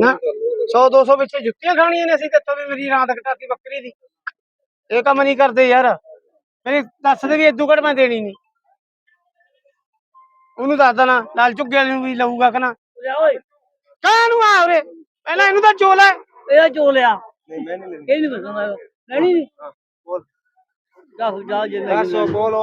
ਨਾ 100 200 ਵਿੱਚ ਜੁੱਤੀਆਂ ਖਾਣੀਆਂ ਨੇ ਅਸੀਂ ਕਿੱਥੋਂ ਵੀ ਮੇਰੀ ਰਾਤ ਕਟਾਤੀ ਬੱਕਰੀ ਦੀ। ਇਹ ਕੰਮ ਨਹੀਂ ਕਰਦੇ ਯਾਰ। ਮੇਰੀ ਦੱਸ ਦੇ ਵੀ ਇਦੋਂ ਮੈਂ ਦੇਣੀ ਨਹੀਂ। ਉਹਨੂੰ ਦੱਸ ਦੇਣਾ ਲਾਲ ਝੁੱਗੇ ਵਾਲੇ ਨੂੰ ਵੀ ਲਊਗਾ ਕਹਣਾ ਕਾਹਨੂੰ ਆ ਉਰੇ? ਪਹਿਲਾਂ ਇਹਨੂੰ ਤਾਂ ਚੋਲ ਹੈ ਇਹਦਾ ਚੋ ਲਿਆ ਨਹੀਂ ਮੈਂ ਨਹੀਂ ਲੈਣੀ ਇਹ ਨਹੀਂ ਬਸਣਾ ਲੈਣੀ ਨਹੀਂ? ਬੋਲ। ਜਾ ਹੋ ਜਾ ਜੇ ਦੱਸੋ ਬੋਲੋ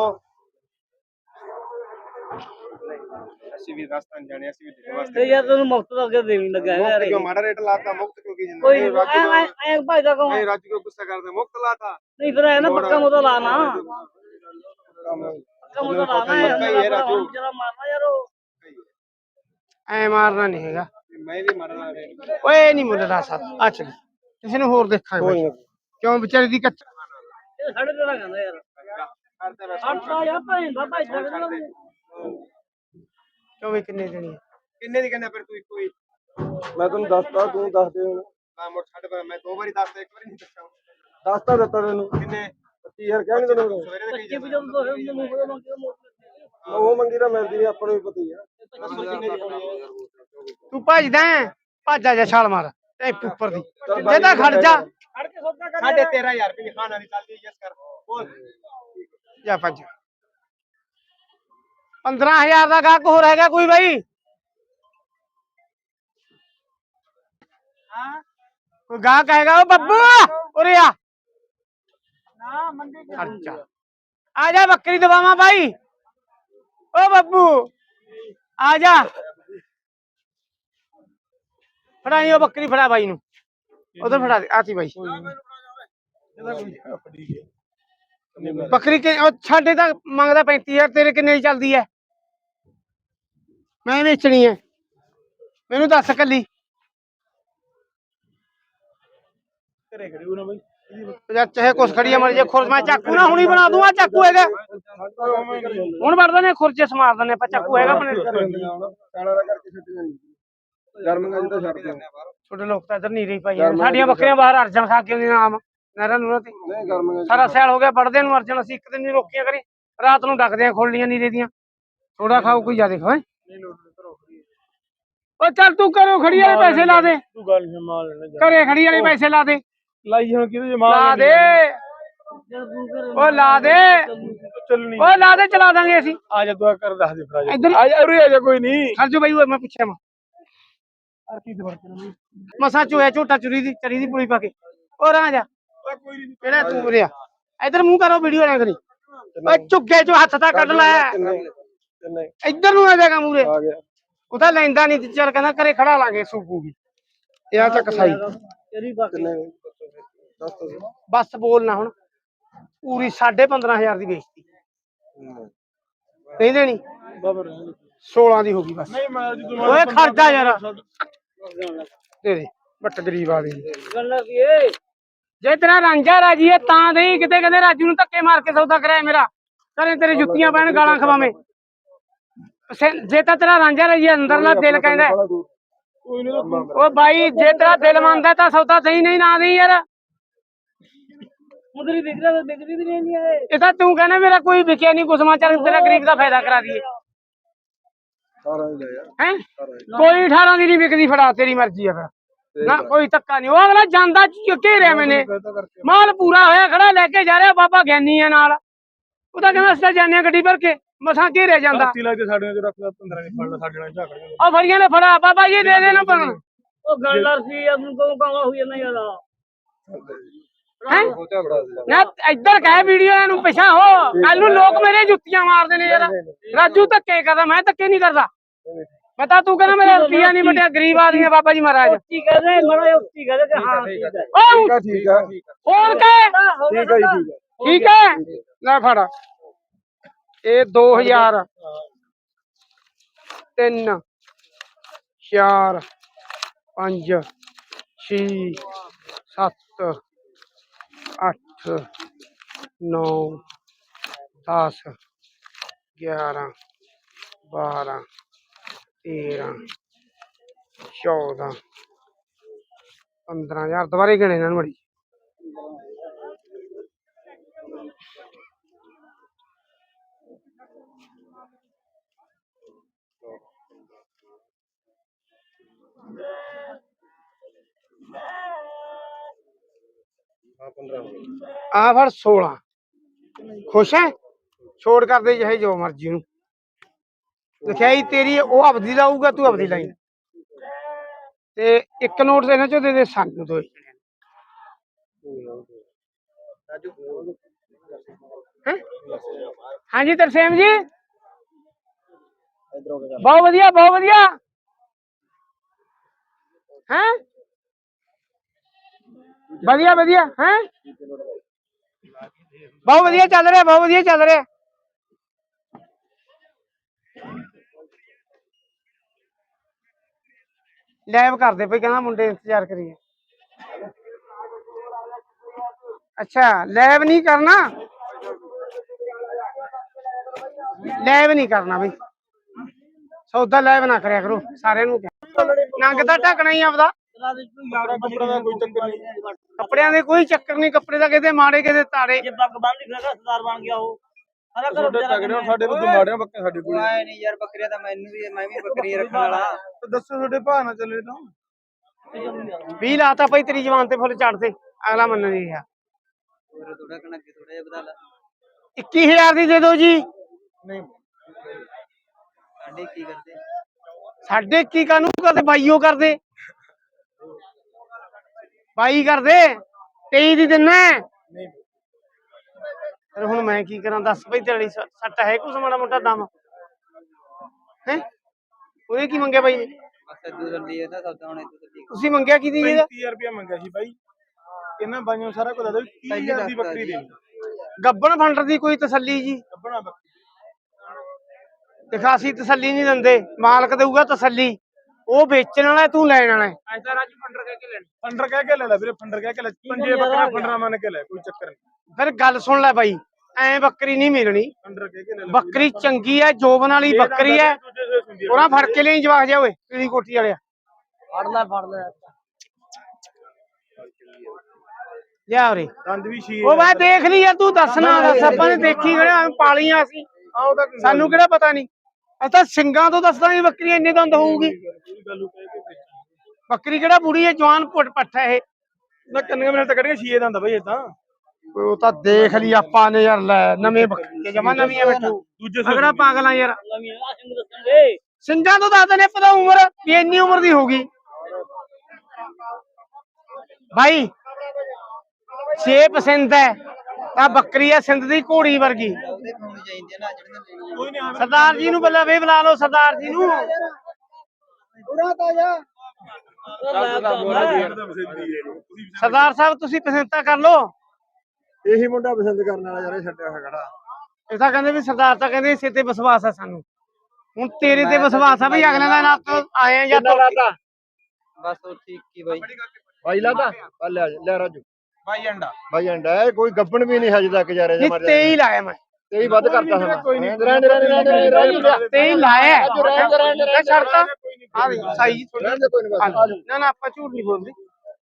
ਅਸੀਂ ਵੀ ਰਾਜਸਥਾਨ ਜਾਣੇ ਅਸੀਂ ਵੀ ਦਿੱਲੀ ਤੇ ਵਾਸਤੇ ਯਾਰ ਤੈਨੂੰ ਮੁਫਤ ਦਾ ਅੱਗੇ ਦੇਣੀ ਲੱਗਾ ਹੈ ਯਾਰ? ਮੁਫਤ ਕਿਉਂ? ਮਾੜਾ ਰੇਟ ਲਾਤਾ ਮੁਫਤ ਕਿਉਂ ਕੀ ਕੋਈ ਜਿੰਦਾ ਰਾਜੂ ਐ ਐ ਭਾਈ ਦਾ ਕਹੋ। ਨਹੀਂ ਰਾਜੂ ਕੋ ਗੁੱਸਾ ਕਰਦੇ? ਮੁਫਤ ਲਾਤਾ। ਨਹੀਂ ਫਿਰ ਐ ਨਾ ਪੱਕਾ ਮੁੱਦਾ ਲਾਣਾ ਕੰਮ ਪੱਕਾ ਮੁੱਦਾ ਲਾਣਾ ਹੈ ਪੱਕਾ ਹੀ ਹੈ ਰਾਜੂ। ਜਰਾ ਮਾਰਨਾ ਯਾਰ ਉਹ। ਐ ਮਾਰਨਾ ਨਹੀਂ ਹੈਗਾ। ਮੈਂ ਵੀ ਮਾਰਨਾ ਰੇਟ ਓਏ ਨਹੀਂ ਮੁੱਲਦਾ ਸਰ ਆ ਚੱਲ। ਕਿਸੇ ਨੂੰ ਹੋਰ ਦੇਖਾਂਗੇ ਕੋਈ ਬਾਈ। ਨਾ ਕਿਉਂ ਵਿਚਾਰੀ ਦੀ ਕੱਚ ਇਹ ਸਾਡੇ ਤੇਰਾ ਕਹਿੰਦਾ ਯਾਰ। ਕਰਦੇ ਅੱਠਾ ਯਾ ਭਾਈ ਦਾ ਭਾਈ ਛੱਡ ਦੇਣਾ ਕਿਉਂ ਵੀ ਕਿੰਨੇ ਦੇਣੀ ਹੈ ਕਿੰਨੇ ਦੀ ਕਹਿੰਦਾ ਫਿਰ ਤੂੰ ਇੱਕੋ ਹੀ? ਮੈਂ ਤੈਨੂੰ ਦੱਸਤਾ ਤੂੰ ਦੱਸ ਦੇ ਹੁਣ ਮੈਂ ਮੋਟ ਛੱਡ ਪਰ ਮੈਂ ਦੋ ਵਾਰੀ ਦੱਸਦਾ ਇੱਕ ਵਾਰੀ ਨਹੀਂ ਦੱਸਿਆ। ਦੱਸਤਾ ਦਿੱਤਾ ਤੈਨੂੰ। ਕਿੰਨੇ? 25000 ਕਹਿਣ ਤੈਨੂੰ ਸਵੇਰੇ ਦੇ ਦਾ ਮੋਟ ਉਹ ਮੰਗੀ ਤਾਂ ਮਿਲਦੀ ਨਹੀਂ ਆਪਾਂ ਨੂੰ ਵੀ ਪਤਾ ਹੀ ਆ? ਤੂੰ ਭੱਜਦਾ ਹੈ? ਭੱਜ ਆ ਜਾ ਛਾਲ ਮਾਰ ਐ ਉੱਪਰ ਦੀ। ਜੇ ਤਾਂ ਖੜ ਜਾ। ਖੜ ਕੇ ਸੌਦਾ ਕਰ ਸਾਢੇ 13000 ਰੁਪਏ ਦੀ ਖਾਣਾ ਨਹੀਂ ਚੱਲਦੀ ਯਸ ਕਰ। ਬੋਲ ਜਾ ਭੱਜ। 15000 ਦਾ ਗਾਹਕ ਹੋਰ ਹੈਗਾ ਕੋਈ ਬਾਈ ਹਾਂ ਕੋਈ ਗਾਹਕ ਹੈਗਾ ਉਹ ਬੱਬੂ ਉਰੇ ਆ ਨਾ ਮੰਡੀ ਚ ਖਰਚਾ ਆ ਜਾ ਬੱਕਰੀ ਦਵਾਵਾਂ ਬਾਈ ਓ ਬੱਬੂ ਆ ਜਾ ਫੜਾਈ ਉਹ ਬੱਕਰੀ ਫੜਾ ਬਾਈ ਨੂੰ ਉਧਰ ਫੜਾ ਦੇ ਆਤੀ ਬਾਈ ਬੱਕਰੀ ਕਿ ਉਹ ਸਾਡੇ ਤਾਂ ਮੰਗਦਾ 35000 ਤੇਰੇ ਕਿੰਨੇ ਦੀ ਚੱਲਦੀ ਐ ਮੈਂ ਵੇਚਣੀ ਐ ਮੈਨੂੰ ਦੱਸ ਕੱਲੀ। ਘਰੇ ਖੜੀ ਨਾ ਬਾਈ। ਜਾਂ ਚਾਹੇ ਕੁਛ ਖੜੀਆ ਮਰ ਜੇ ਖੁਰਜ ਮੈਂ ਚਾਕੂ ਨਾ ਹੁਣੀ ਬਣਾ ਦੂੰਗਾ ਚਾਕੂ ਹੈਗਾ। ਹੁਣ ਵੜ ਦਨੇ ਖੁਰਜੇ ਸਮਾਰ ਦਨੇ ਆਪਾਂ ਚਾਕੂ ਹੈਗਾ ਆਪਣੇ। ਜਾਂਦੀ ਛੱਡ ਦਿੰਦੇ ਛੋਟੇ ਲੋਕ ਤਾਂ ਇਧਰ ਨਹੀਂ ਰਹੀ ਪਾਈ। ਸਾਡੀਆਂ ਬੱਕਰੀਆਂ ਬਾਹਰ ਅਰਜਨ ਖਾ ਕੇ ਆਉਂਦੀਆਂ ਆਮ। ਨਹਿਰਾਂ ਨੂਰਾਂ ਤੇ। ਨਹੀਂ ਸਾਰਾ ਸਿਆਲ ਹੋ ਗਿਆ ਵੜਦੇ ਨੂੰ ਅਰਜਨ ਅਸੀਂ ਇੱਕ ਦਿਨ ਨਹੀਂ ਰੋਕੀਆਂ ਕਰੀ। ਰਾਤ ਨੂੰ ਡੱਕਦੇ ਆ ਖੋਲੀਆਂ ਨੀਰੇ ਦੀਆਂ। ਥੋੜਾ ਖਾਓ ਕੋਈ ਜ਼ਿਆਦਾ ਖਾਏ ਓ ਚੱਲ ਤੂੰ ਕਰੋ ਖੜੀ ਵਾਲੇ ਪੈਸੇ ਲਾ ਦੇ ਤੂੰ ਗੱਲ ਸੰਭਾਲ ਲੈਣਾ ਘਰੇ ਖੜੀ ਵਾਲੇ ਪੈਸੇ ਲਾ ਦੇ ਲਾਈ ਹੁਣ ਕਿਹਦੇ ਲਾ ਦੇ ਓ ਲਾ ਦੇ ਚੱਲਣੀ ਓ ਲਾ ਦੇ ਚਲਾ ਦਾਂਗੇ ਅਸੀਂ ਆ ਜਾ ਦੁਆ ਕਰ ਦੱਸ ਦੇ ਫਰਾ ਜਾ ਇੱਧਰ ਆ ਜਾ ਉਰੇ ਆ ਜਾ ਕੋਈ ਨਹੀਂ ਖਰਜੋ ਬਾਈ ਓਏ ਮੈਂ ਪੁੱਛਿਆ ਮੈਂ ਆ ਕੀ ਦਵਾ ਕਰ ਮਸਾ ਚੋਇਆ ਝੋਟਾ ਚੁਰੀ ਦੀ ਚਰੀ ਦੀ ਪੁਲੀ ਪਾ ਕੇ ਓ ਰਾਂ ਜਾ ਕੋਈ ਨਹੀਂ ਕਿਹੜਾ ਤੂੰ ਉਰਿਆ ਇੱਧਰ ਮੂੰਹ ਕਰੋ ਵੀਡੀਓ ਨਾ ਕਰੀ ਓਏ ਝੁੱਗੇ ਚੋਂ ਹੱਥ ਤਾਂ ਕੱਢ ਲੈ ਕਿੰਨੇ ਇੱਧਰ ਨੂੰ ਆ ਜਾਗਾ ਮੂਰੇ ਆ ਗਿਆ। ਉਹ ਤਾਂ ਲੈਂਦਾ ਨਹੀਂ ਤੇ ਚੱਲ ਕਹਿੰਦਾ ਘਰੇ ਖੜਾ ਲਾਂਗੇ ਸੂਪੂਗੀ। ਇਹ ਆ ਚੱਕ ਸਾਈ। ਤੇਰੀ ਬਾਕੀ। ਕਿੰਨੇ ਦੱਸ ਦੋ। ਬਸ ਬੋਲ ਨਾ ਹੁਣ। ਪੂਰੀ 15500 ਦੀ ਵੇਚਤੀ। ਨਹੀਂ ਦੇਣੀ। ਬਾਬਰ 16 ਦੀ। ਹੋ ਗਈ ਬਸ। ਨਹੀਂ ਮੈਂ ਜਦੋਂ ਓਏ ਖਰਚਾ ਯਾਰ। ਦੇ ਦੇ ਬੱਟ ਗਰੀਬ ਵਾਲੀ। ਗੱਲ ਕੀ ਏ ਜੇ ਤੇਰਾ ਰਾਂਝਾ ਰਾਜੀ ਹੈ ਤਾਂ ਨਹੀਂ ਕਿਤੇ ਕਹਿੰਦੇ ਰਾਜੂ ਨੂੰ ਧੱਕੇ ਮਾਰ ਕੇ ਸੌਦਾ ਕਰਾਇਆ ਮੇਰਾ। ਕਰੇ ਤੇਰੇ ਜੁੱਤੀਆਂ ਪੈਣ ਗਾਲਾਂ ਖਵਾਵੇਂ। ਸੇ- ਜੇ ਤਾਂ ਤੇਰਾ ਰਾਂਝਾ ਰਾਜੀ ਹੈ, ਅੰਦਰਲਾ ਦਿਲ ਕਹਿੰਦਾ ਹੈ, ਕੋਈ ਨਹੀਂ ਉਹ ਬਾਈ ਜੇ ਤੇਰਾ ਦਿਲ ਮੰਨਦਾ ਤਾਂ ਸੌਦਾ ਸਹੀ ਨਹੀਂ ਨਾ ਨਹੀਂ ਯਾਰ। ਮੁਦਰੀ ਵਿਕ ਰਿਹਾ ਵਿਕਰੀ ਵੀ ਨਹੀਂ ਆਏ ਇਹ। ਤਾਂ ਤੂੰ ਕਹਿੰਦਾ ਮੇਰਾ ਕੋਈ ਵਿਕਿਆ ਨਹੀਂ ਕੁਸਮਾ ਚੱਲ ਤੇਰਾ ਗਰੀਬ ਦਾ ਫਾਇਦਾ ਕਰਾ ਦਈਏ। ਸਾਰਾ ਹੀ ਲੈ ਯਾਰ ਹੈ? ਕੋਈ 18 ਦੀ ਨਹੀਂ ਵਿਕਦੀ ਫੜਾ ਤੇਰੀ ਮਰਜ਼ੀ ਆ ਫਿਰ। ਨਾ ਕੋਈ ਧੱਕਾ ਨਹੀਂ। ਉਹ ਅਗਲਾ ਜਾਂਦਾ ਘੇਰਿਆ ਮੈਨੇ। ਕਰਕੇ। ਮਾਲ ਪੂਰਾ ਹੋਇਆ ਖੜਾ ਲੈ ਕੇ ਜਾ ਰਿਹਾ ਬਾਬਾ ਗਿਆਨੀ ਆ ਨਾਲ। ਉਹ ਤਾਂ ਕਹਿੰਦਾ ਅਸੀਂ ਜਾਣਿਆ ਗੱਡੀ ਭਰ ਕੇ। ਮਸਾਂ ਘੇਰਿਆ ਜਾਂਦਾ? ਤੀ ਲੱਗਦੇ ਸਾਡੇ ਨਾਲ ਰੱਖਦਾ 15 ਨਹੀਂ ਫੜਨਾ ਸਾਡੇ ਨਾਲ ਝਾਕੜ ਉਹ ਫੜੀਆਂ ਨੇ ਫੜਾ ਬਾਬਾ ਜੀ ਦੇ ਦੇ ਨਾ। ਪਣ ਉਹ ਗੱਲਦਾਰ ਸੀ ਆ ਨੂੰ ਕਹੂੰ ਕਹਾਂ ਹੋਈ ਜਾਂਦਾ ਯਾਰ? ਹੈ? ਉਹ ਨਾ ਇੱਧਰ ਕਹਿ ਵੀਡੀਓ ਨੂੰ ਪਿਛਾ ਹੋ। ਕੱਲ ਨੂੰ ਲੋਕ ਮੇਰੇ ਜੁੱਤੀਆਂ ਮਾਰਦੇ ਨੇ ਯਾਰ। ਰਾਜੂ ਧੱਕੇ ਕਰਦਾ ਮੈਂ ਧੱਕੇ ਨਹੀਂ ਕਰਦਾ। ਮੈਂ ਤਾਂ ਤੂੰ ਕਹਿੰਦਾ ਮੇਰਾ ਰੁਪਈਆ ਨਹੀਂ ਬਟਿਆ ਗਰੀਬ ਆਦਮੀ ਆ ਬਾਬਾ ਜੀ ਮਹਾਰਾਜ। ਉੱਚੀ ਕਹਦੇ ਮੜਾ ਉੱਚੀ ਕਹਦੇ ਕਿ ਹਾਂ ਠੀਕ ਹੈ ਓ ਠੀਕ ਆ ਠੀਕ ਆ ਹੋਰ ਕਹਿ? ਠੀਕ ਆ ਜੀ ਠੀਕ ਆ। ਠੀਕ ਹੈ? ਲੈ ਫੜ। ਇਹ 2000 3 4 5 6 7 8 9 10 11 12 13 14 15000 ਦੁਬਾਰੇ ਗਿਣੇ ਇਹਨਾਂ ਨੂੰ ਮੜੀ आप सोलह। खुश है? छोड़ कर दे चाहे जो मर्ज़ी लिखा तो तेरी वह अवधि लाऊगा तू अवधि लाई तो एक नोट देने चो दे सू दो हाँ? जी तरसेम जी। बहुत बढ़िया बहुत बढ़िया। ਹੈ ਵਧੀਆ ਵਧੀਆ ਹੈ ਬਹੁਤ ਵਧੀਆ ਚੱਲ ਰਿਹਾ ਬਹੁਤ ਵਧੀਆ ਚੱਲ ਰਿਹਾ ਲੈਬ ਕਰਦੇ ਪਈ ਕਹਿੰਦਾ ਮੁੰਡੇ ਇੰਤਜ਼ਾਰ ਕਰੀਏ ਅੱਛਾ ਲੈਬ ਨਹੀਂ ਕਰਨਾ ਲੈਬ ਨਹੀਂ ਕਰਨਾ ਬਈ ਸੌਦਾ ਲੈਬ ਨਾ ਕਰਿਆ ਕਰੋ ਸਾਰਿਆਂ ਨੂੰ ਕਿਹਾ ਨੰਗ ਤਾਂ ਢਕਣਾ ਹੀ ਆਪਦਾ। ਕੱਪੜਾ ਦਾ ਕੋਈ ਚੱਕਰ ਨਹੀਂ ਕੱਪੜਿਆਂ ਦੇ ਕੋਈ ਚੱਕਰ ਨਹੀਂ ਕੱਪੜੇ ਦਾ ਕਿਤੇ ਮਾੜੇ ਕਿਤੇ ਤਾੜੇ। ਜੇ ਪੱਗ ਬੰਨ ਲਈ ਫਿਰ ਸਰਦਾਰ ਬਣ ਗਿਆ ਉਹ। ਸਾਰਾ ਘਰ ਤੁਹਾਡੇ ਤਗੜੇ ਹੋ, ਸਾਡੇ ਨੂੰ ਮਾੜਿਆ ਬੱਕੇ ਸਾਡੇ ਕੋਲ ਆਏ ਨਹੀਂ ਯਾਰ ਬੱਕਰੀਆਂ ਤਾਂ ਮੈਨੂੰ ਵੀ ਮੈਂ ਵੀ ਬੱਕਰੀ ਰੱਖਣ ਵਾਲਾ। ਦੱਸੋ ਤੁਹਾਡੇ ਭਾਅ ਨਾਲ ਚੱਲੇ ਤਾਂ। 20 ਲਾਤਾ ਪਈ ਤੇਰੀ ਜਵਾਨ ਤੇ ਫੁੱਲ ਚੜਦੇ ਅਗਲਾ ਮੰਨ ਨਹੀਂ ਰਿਹਾ। ਥੋੜਾ ਕਣਾ ਕਿ ਥੋੜਾ ਜਿਹਾ ਬਤਾ ਲਾ। 21000 ਦੀ ਦੇ ਦਿਓ ਜੀ। ਨਹੀਂ। ਸਾਡੇ ਕੀ ਕਰਦੇ। ਸਾਡੇ ਕੀ ਕਾਨੂੰ ਕਰਦੇ? ਬਾਈਓ ਕਰਦੇ। ਬਾਈ ਕਰਦੇ। 23 ਦੀ ਦਿਨਾ ਨਹੀਂ ਫਿਰ ਹੁਣ ਮੈਂ ਕੀ ਕਰਾਂ? ਦੱਸ ਬਈ ਤੇਰੀ ਸੱਟ ਹੈ ਕੁਛ ਮਾੜਾ ਮੋਟਾ ਦਮ? ਹੈ? ਉਹਨੇ ਕੀ ਮੰਗਿਆ ਬਾਈ? ਨੇ? ਬਸ ਦੂ ਰੰਡੀ ਇਹਦਾ ਸੌਦਾ ਹੁਣ ਇੱਥੇ ਠੀਕ ਤੁਸੀਂ ਮੰਗਿਆ ਕੀ ਦੀ ਇਹਦਾ 35000 ਰੁਪਇਆ ਮੰਗਿਆ ਸੀ ਬਾਈ। ਇਹਨਾਂ ਬਾਈਆਂ ਸਾਰਾ ਕੁਝ ਦੱਸੋ 30000 ਦੀ ਬੱਕਰੀ ਦੇ ਗੱਬਣ ਫੰਡਰ ਦੀ ਕੋਈ ਤਸੱਲੀ ਜੀ? ਕੱਪੜਾ ਬੱਕਰੀ। ਦਿਖਾਸੀ ਤਸੱਲੀ ਨਹੀਂ ਦਿੰਦੇ। ਮਾਲਕ ਦੇਊਗਾ ਤਸੱਲੀ। ਉਹ ਵੇਚਣ ਵਾਲਾ ਤੂੰ ਲੈਣ ਵਾਲਾ ਹੈ। ਐਸਾ ਰਾਜੂ ਫੰਡਰ ਕਹਿ ਕੇ ਲੈ ਫੰਡਰ ਕਹਿ ਕੇ ਲੈ ਲੈ ਵੀਰੇ ਫੰਡਰ ਕਹਿ ਕੇ ਲੈ। ਪੰਜੇ ਬੱਕਰਾ ਫੰਡਰਾ ਮੰਨ ਕੇ ਲੈ ਕੋਈ ਚੱਕਰ ਨਹੀਂ। ਫਿਰ ਗੱਲ ਸੁਣ ਲੈ ਬਾਈ ਐ ਬੱਕਰੀ ਨਹੀਂ ਮਿਲਣੀ। ਫੰਡਰ ਕਹਿ ਕੇ ਲੈ ਲੈ। ਬੱਕਰੀ ਚੰਗੀ ਹੈ ਜੋਬਨ ਵਾਲੀ ਬੱਕਰੀ ਆ। ਉਹਨਾਂ ਫੜ ਕੇ ਲਈ ਜਵਾਕ ਜਾ ਓਏ ਪੀਲੀ ਕੋਠੀ ਵਾਲਿਆ। ਫੜ ਲੈ ਫੜ ਲੈ। ਲਿਆ ਉਰੇ। ਦੰਦ ਵੀ ਛੀ ਉਹ ਮੈਂ ਦੇਖ ਲਈ ਯਾਰ ਤੂੰ ਦੱਸਣਾ ਦੱਸ ਆਪਾਂ ਨੇ ਦੇਖੀ ਕਿਹੜਾ ਪਾਲੀਆਂ ਅਸੀਂ। ਸਾਨੂੰ ਕਿਹੜਾ ਪਤਾ ਨਹੀਂ। ਅਸੀਂ ਤਾਂ ਸਿੰਘਾਂ ਤੋਂ ਦੱਸਦਾ ਵੀ ਬੱਕਰੀ ਇੰਨੇ ਦੰਦ ਹੋਊਗੀ। ਬੱਕਰੀ ਕਿਹੜਾ ਬੁੜੀ ਹੈ? ਜਵਾਨ ਪੁੱਟ ਪੱਠ ਇਹ। ਨਾ ਕੰਨੀਆਂ ਮੇਰੇ ਤਾਂ ਕੱਢੀਆਂ ਛੀਏ ਦੰਦ ਬਈ ਇਹ ਤਾਂ। ਉਹ ਤਾਂ ਦੇਖ ਲਈ ਆਪਾਂ ਨੇ ਯਾਰ ਲੈ ਨਵੇਂ ਬੱਕਰੀ ਜਮਾ ਨਵੀਆਂ ਬੈਠੂ ਦੂਜੇ ਅਗੜਾ ਪਾਗਲਾਂ ਯਾਰ। ਸਿੰਘ ਤੋਂ ਦੱਸਦੇ ਨੇ ਪਤਾ ਉਮਰ ਵੀ ਇੰਨੀ ਉਮਰ ਦੀ ਹੋਗੀ ਭਾਈ ਛੇ ਪਸੰਦ ਹੈ। ਤਾਂ ਬੱਕਰੀ ਹੈ ਸਿੰਧ ਦੀ ਘੋੜੀ ਵਰਗੀ। ਸਰਦਾਰ ਜੀ ਨੂੰ ਬੱਲਾ ਵੇ ਬੁਲਾ ਲਓ ਸਰਦਾਰ ਜੀ ਨੂੰ। ਸਰਦਾਰ ਸਾਹਿਬ ਤੁਸੀਂ ਪਸੰਦਤਾ ਕਰ ਲਓ। ਇਹੀ ਮੁੰਡਾ ਪਸੰਦ ਕਰਨ ਵਾਲਾ ਯਾਰ ਇਹ ਛੱਡਿਆ ਹੋਇਆ ਖੜਾ। ਇਹ ਤਾਂ ਕਹਿੰਦੇ ਵੀ ਸਰਦਾਰ ਤਾਂ ਕਹਿੰਦੇ ਇਸੇ ਤੇ ਵਿਸ਼ਵਾਸ ਆ ਸਾਨੂੰ। ਹੁਣ ਤੇਰੇ ਤੇ ਵਿਸ਼ਵਾਸ ਆ ਵੀ ਅਗਲੇ ਦਾ ਨਾਲ ਤੋਂ ਆਏ ਆ ਜਾਂ ਤੋਂ ਬਸ ਉਹ ਠੀਕ ਕੀ ਬਾਈ। ਬਾਈ ਲਾਦਾ ਆ ਲੈ ਲੈ ਰਾਜੂ। ਬਾਈ ਅੰਡਾ। ਬਾਈ ਅੰਡਾ ਇਹ ਕੋਈ ਗੱਬਣ ਵੀ ਨਹੀਂ ਹਜੇ ਤੱਕ ਜਾ ਨਹੀਂ ਤੇ ਹੀ ਲਾਇਆ ਮੈਂ। ਤੇ ਹੀ ਵੱਧ ਕਰਤਾ ਹੁਣ ਕੋਈ ਨਹੀਂ। ਰਹਿਣ ਦੇ, ਰਹਿਣ ਦੇ, ਰਹਿਣ ਦੇ, ਹੀ ਲਾਇਆ। ਦੇ। ਛੱਡਤਾ ਨਹੀਂ ਆ ਵੀ ਸਾਈ ਜੀ ਨਹੀਂ। ਨਾ ਨਾ ਆਪਾਂ ਝੂਠ ਨਹੀਂ ਬੋਲਦੇ।